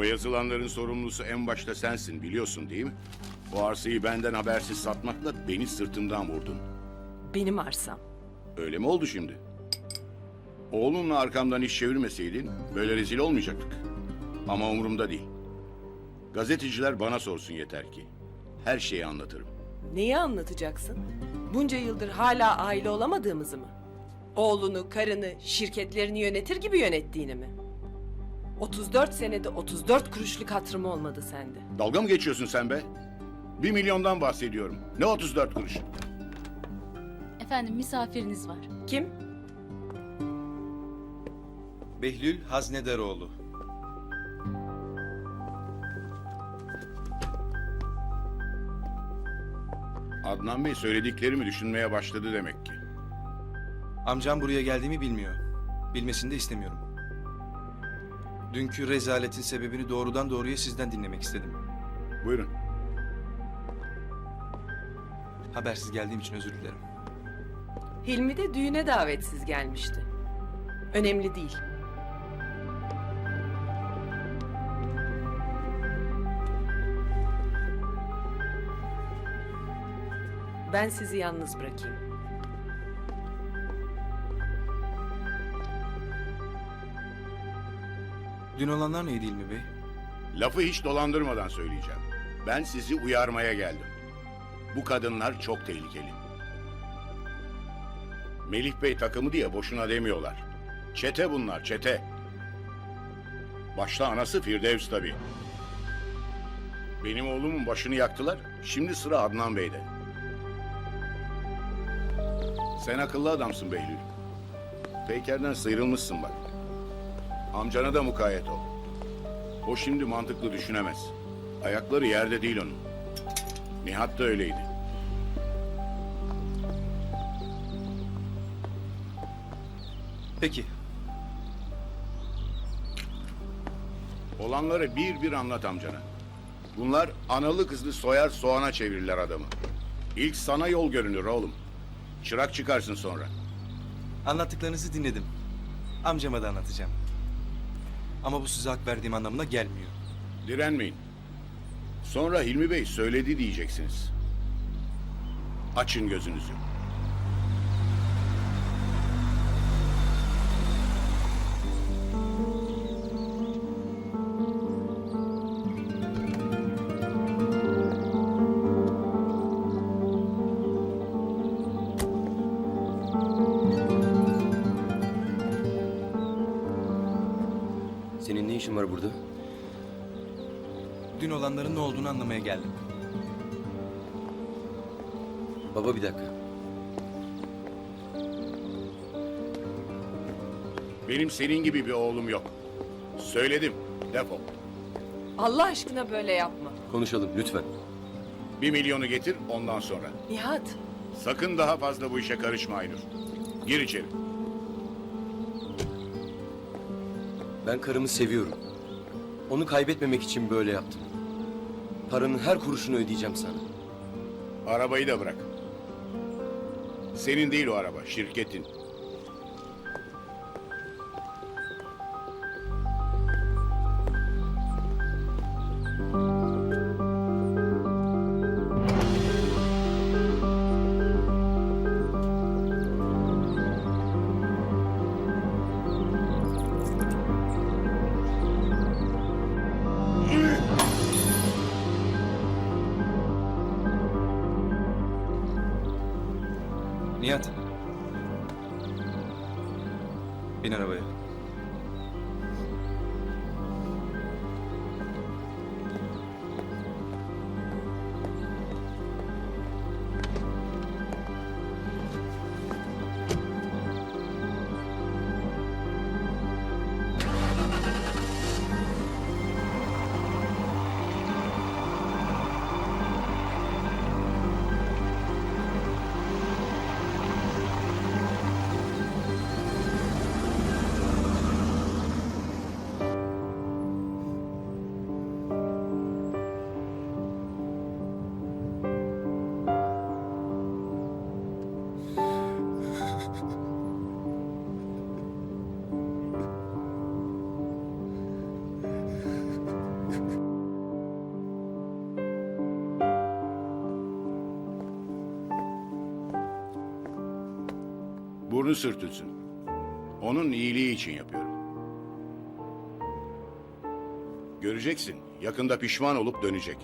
O yazılanların sorumlusu en başta sensin biliyorsun değil mi? O arsayı benden habersiz satmakla beni sırtımdan vurdun. Benim arsam. Öyle mi oldu şimdi? Oğlunla arkamdan iş çevirmeseydin böyle rezil olmayacaktık. Ama umurumda değil. Gazeteciler bana sorsun yeter ki. Her şeyi anlatırım. Neyi anlatacaksın? Bunca yıldır hala aile olamadığımızı mı? Oğlunu, karını, şirketlerini yönetir gibi yönettiğini mi? 34 senede 34 kuruşluk hatırım olmadı sende. Dalga mı geçiyorsun sen be? Bir milyondan bahsediyorum. Ne 34 kuruş? Efendim misafiriniz var. Kim? Behlül Haznedaroğlu. Adnan Bey söylediklerimi düşünmeye başladı demek ki. Amcam buraya geldiğimi bilmiyor. Bilmesini de istemiyorum. Dünkü rezaletin sebebini doğrudan doğruya sizden dinlemek istedim. Buyurun. Habersiz geldiğim için özür dilerim. Hilmi de düğüne davetsiz gelmişti. Önemli değil. Ben sizi yalnız bırakayım. Dün olanlar neydi İlmi Bey? Lafı hiç dolandırmadan söyleyeceğim. Ben sizi uyarmaya geldim. Bu kadınlar çok tehlikeli. Melih Bey takımı diye boşuna demiyorlar. Çete bunlar, çete. Başta anası Firdevs tabii. Benim oğlumun başını yaktılar. Şimdi sıra Adnan Bey'de. Sen akıllı adamsın Behlül. Peyker'den sıyrılmışsın bak. Amcana da mukayyet ol. O şimdi mantıklı düşünemez. Ayakları yerde değil onun. Nihat da öyleydi. Peki. Olanları bir bir anlat amcana. Bunlar analı kızlı soyar soğana çevirirler adamı. İlk sana yol görünür oğlum. Çırak çıkarsın sonra. Anlattıklarınızı dinledim. Amcama da anlatacağım. Ama bu size hak verdiğim anlamına gelmiyor. Direnmeyin. Sonra Hilmi Bey söyledi diyeceksiniz. Açın gözünüzü. Var burada? Dün olanların ne olduğunu anlamaya geldim. Baba bir dakika. Benim senin gibi bir oğlum yok. Söyledim. Defol. Allah aşkına böyle yapma. Konuşalım lütfen. Bir milyonu getir ondan sonra. Nihat, Sakın daha fazla bu işe karışma Aynur. Gir içeri. Ben karımı seviyorum. Onu kaybetmemek için böyle yaptım. Paranın her kuruşunu ödeyeceğim sana. Arabayı da bırak. Senin değil o araba, şirketin. нет? И. burnu sürtülsün. Onun iyiliği için yapıyorum. Göreceksin, yakında pişman olup dönecek.